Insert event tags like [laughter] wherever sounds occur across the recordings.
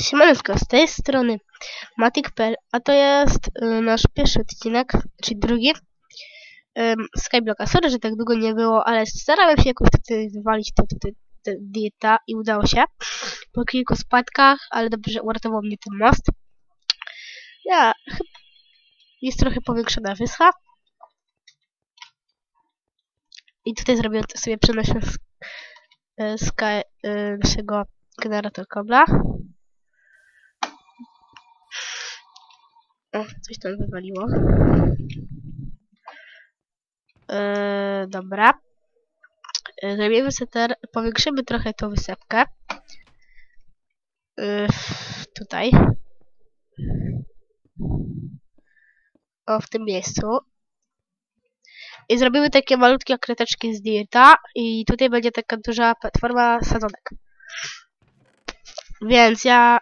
Siemaneczko, z tej strony Matic.pl, a to jest y, nasz pierwszy odcinek, czyli drugi ym, Skyblocka. Sorry, że tak długo nie było, ale starałem się jakoś tutaj wywalić to dieta i udało się. Po kilku spadkach, ale dobrze uratował mnie ten most. Ja, jest trochę powiększona wyscha. I tutaj zrobię sobie przenośny z, y, sky, y, naszego generator kobla. O, coś tam wywaliło. Yy, dobra. Yy, zrobimy sobie teraz, powiększymy trochę tą wysepkę. Yy, tutaj. O, w tym miejscu. I zrobimy takie malutkie kreteczki z dirta i tutaj będzie taka duża platforma sadzonek. Więc ja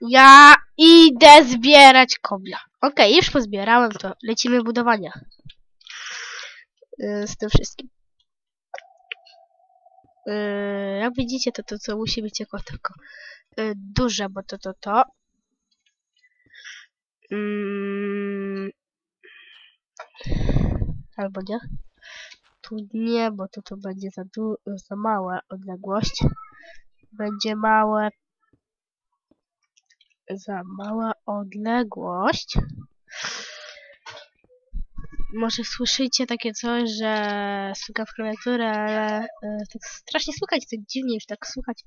ja idę zbierać kobla. Okej, już pozbierałem to. Lecimy budowania. Yy, z tym wszystkim. Yy, jak widzicie, to to co musi być jako tylko yy, duże, bo to to to. Mm. Albo nie. Tu nie, bo to to będzie za, za mała odległość. Będzie małe za mała odległość. Może słyszycie takie coś, że stuka w klawiaturę, ale e, tak strasznie słychać, tak dziwnie już tak słychać.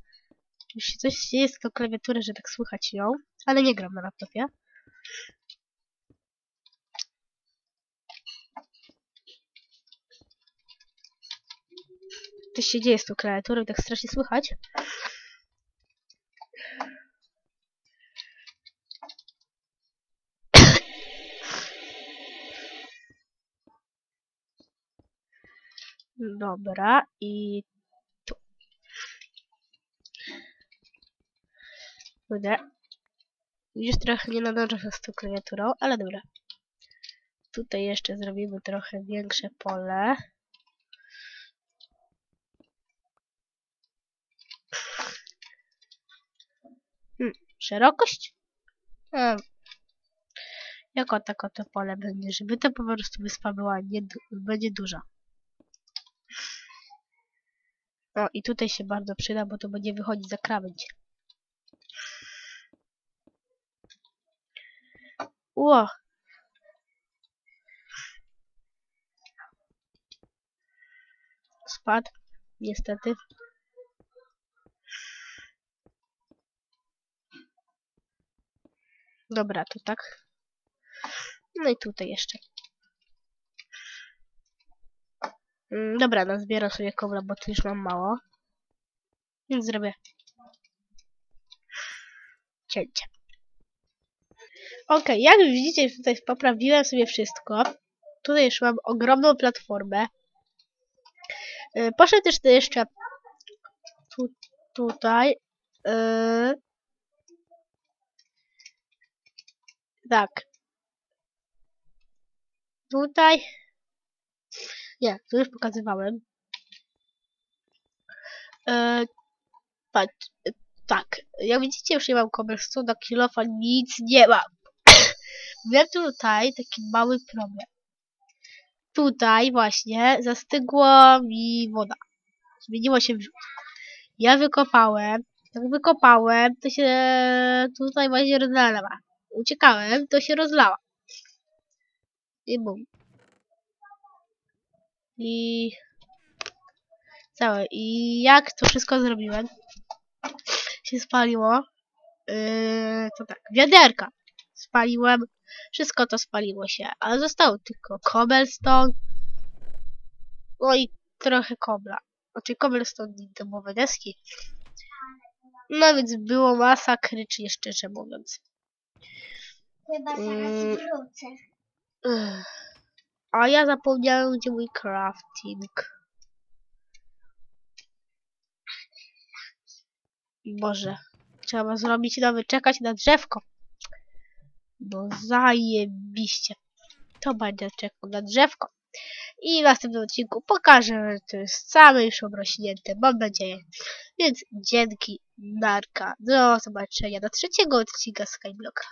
Już się coś dzieje z tą klawiaturą, że tak słychać ją, ale nie gram na laptopie. Coś się dzieje z tą klawiaturą tak strasznie słychać. Dobra, i tu. Kurde. Już trochę nie nadążę z tą klawiaturą, ale dobra. Tutaj jeszcze zrobimy trochę większe pole. Hmm, szerokość? Hmm. Jako tako to pole będzie, żeby to po prostu wyspa była nie, będzie duża. O, i tutaj się bardzo przyda, bo to będzie wychodzić za krawędź. Ło! Spadł, niestety. Dobra, to tak. No i tutaj jeszcze. Dobra, no zbieram sobie kobra, bo tu już mam mało. Więc zrobię cięcie. Ok, jak widzicie, tutaj poprawiłem sobie wszystko. Tutaj już mam ogromną platformę. Yy, poszedł też jeszcze tu, tutaj. Yy, tak. Tutaj nie, to już pokazywałem. E, patrz, e, tak, jak widzicie już nie mam cobblestone, kilofa, nic nie mam. [coughs] Miałem tutaj taki mały problem. Tutaj właśnie zastygła mi woda. Zmieniła się wrzut. Ja wykopałem, jak wykopałem, to się tutaj właśnie rozlała. Uciekałem, to się rozlała. I bum. I całe. I jak to wszystko zrobiłem, się spaliło, yy, to tak, wiaderka spaliłem, wszystko to spaliło się, ale zostało tylko cobblestone, no i trochę kobla. Znaczy cobblestone i domowe deski. No więc było masakrycznie, szczerze mówiąc. Chyba zaraz Mm. wrócę. A ja zapomniałem, gdzie mój crafting. Boże. Trzeba zrobić nowy, czekać na drzewko. Bo zajebiście. To będzie czekał na drzewko. I w następnym odcinku pokażę, że to jest całe już obrośnięte, mam nadzieję. Więc dzięki, narka, do zobaczenia do trzeciego odcinka Skyblocka.